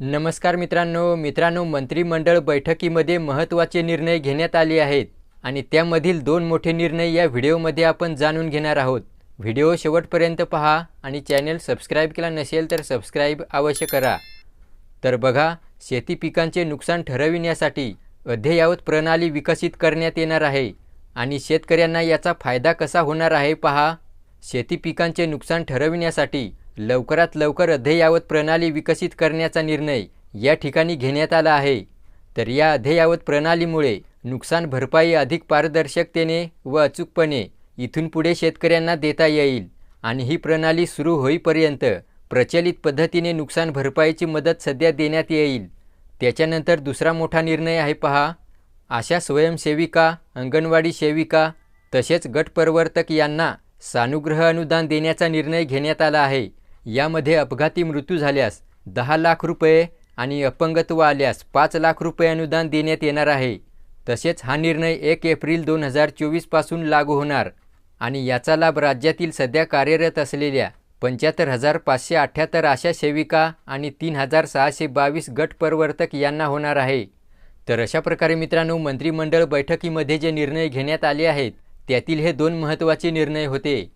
नमस्कार मित्रांनो मित्रांनो मंत्रिमंडळ बैठकीमध्ये महत्त्वाचे निर्णय घेण्यात आले आहेत आणि त्यामधील दोन मोठे निर्णय या व्हिडिओमध्ये आपण जाणून घेणार आहोत. व्हिडिओ शेवटपर्यंत पहा आणि चॅनेल सबस्क्राईब केला नसेल तर सबस्क्राईब अवश्य करा. तर बघा शेती पिकांचे नुकसान ठरविण्यासाठी अद्ययावत प्रणाली विकसित करण्यात येणार आहे आणि शेतकऱ्यांना याचा फायदा कसा होणार आहे पहा. शेती पिकांचे नुकसान ठरविण्यासाठी लवकरात लवकर अध्ययावत प्रणाली विकसित करण्याचा निर्णय या ठिकाणी घेण्यात आला आहे. तर या अध्ययावत प्रणालीमुळे नुकसान भरपाई अधिक पारदर्शकतेने व अचूकपणे इथून पुढे शेतकऱ्यांना देता येईल आणि ही प्रणाली सुरू होईपर्यंत प्रचलित पद्धतीने नुकसान भरपाईची मदत सध्या देण्यात येईल. त्याच्यानंतर दुसरा मोठा निर्णय आहे पहा. अशा स्वयंसेविका अंगणवाडी सेविका तसेच गटप्रवर्तक यांना सानुग्रह अनुदान देण्याचा निर्णय घेण्यात आला आहे. यामध्ये अपघाती मृत्यू झाल्यास दहा लाख रुपये आणि अपंगत्व आल्यास पाच लाख रुपये अनुदान देण्यात येणार आहे. तसेच हा निर्णय एक एप्रिल दोन हजार चोवीसपासून लागू होणार आणि याचा लाभ राज्यातील सध्या कार्यरत असलेल्या पंच्याहत्तर हजार पाचशे अठ्ठ्याहत्तर आशा सेविका आणि तीन हजार सहाशे बावीस गट प्रवर्तक यांना होणार आहे. तर अशा प्रकारे मित्रांनो मंत्रिमंडळ बैठकीमध्ये जे निर्णय घेण्यात आले आहेत त्यातील हे दोन महत्त्वाचे निर्णय होते.